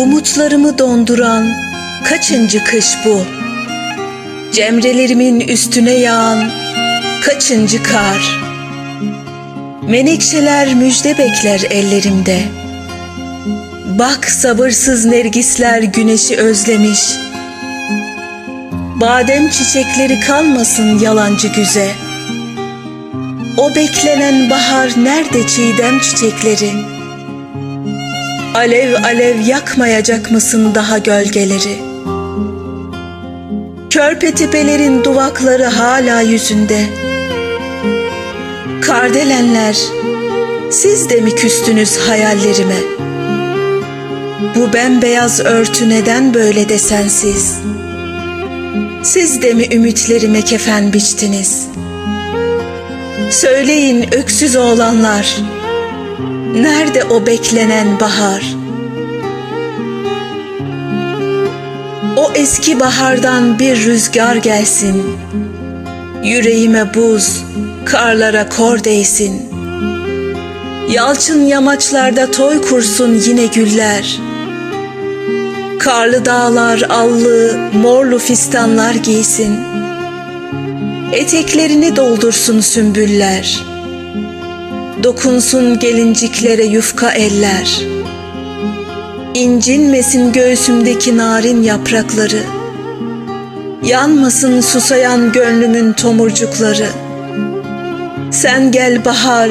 Umutlarımı donduran kaçıncı kış bu? Cemrelerimin üstüne yağan kaçıncı kar? Menekşeler müjde bekler ellerimde. Bak sabırsız nergisler güneşi özlemiş. Badem çiçekleri kalmasın yalancı güze. O beklenen bahar nerede çiğdem çiçekleri? Alev alev yakmayacak mısın daha gölgeleri? Körpe tepelerin duvakları hala yüzünde. Kardelenler, siz de mi küstünüz hayallerime? Bu bembeyaz örtü neden böyle desensiz? Siz de mi ümitlerime kefen biçtiniz? Söyleyin öksüz oğlanlar, Nerede o beklenen bahar? O eski bahardan bir rüzgar gelsin. Yüreğime buz, karlara kor değsin. Yalçın yamaçlarda toy kursun yine güller. Karlı dağlar allı, morlu fistanlar giysin. Eteklerini doldursun sümbüller.'' Dokunsun gelinciklere yufka eller. İncinmesin göğsümdeki narin yaprakları. Yanmasın susayan gönlümün tomurcukları. Sen gel bahar,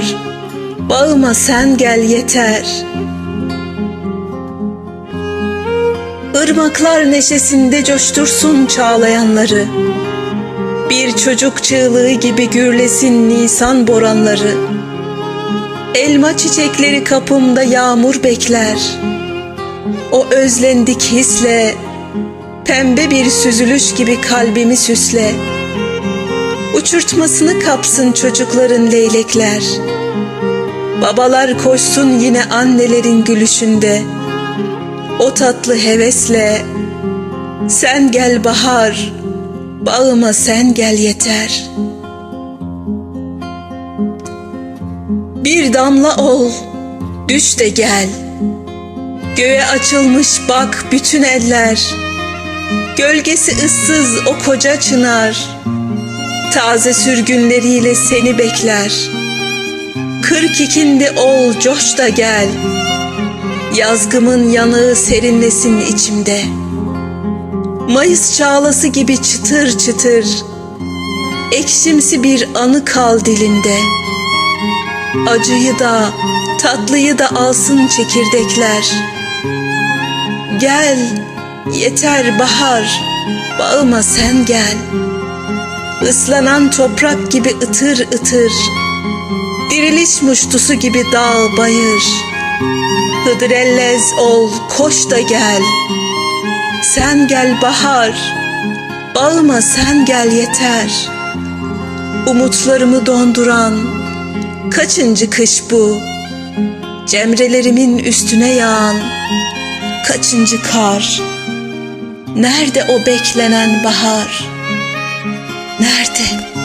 bağıma sen gel yeter. Irmaklar neşesinde coştursun çağlayanları. Bir çocuk çığlığı gibi gürlesin nisan boranları. Elma çiçekleri kapımda yağmur bekler. O özlendik hisle pembe bir süzülüş gibi kalbimi süsle. Uçurtmasını kapsın çocukların leylekler. Babalar koşsun yine annelerin gülüşünde. O tatlı hevesle sen gel bahar, bağıma sen gel yeter.'' Bir damla ol, düş de gel. Göğe açılmış bak bütün eller. Gölgesi ıssız o koca çınar. Taze sürgünleriyle seni bekler. Kırk ikindi ol, coş da gel. Yazgımın yanığı serinlesin içimde. Mayıs çağlası gibi çıtır çıtır. Ekşimsi bir anı kal dilimde.'' Acıyı da tatlıyı da alsın çekirdekler. Gel yeter bahar bağıma sen gel. Islanan toprak gibi ıtır ıtır. Diriliş muştusu gibi dağ bayır. Hıdrellez ol koş da gel. Sen gel bahar bağıma sen gel yeter. Umutlarımı donduran Kaçıncı kış bu? Cemrelerimin üstüne yağan kaçıncı kar? Nerede o beklenen bahar? Nerede?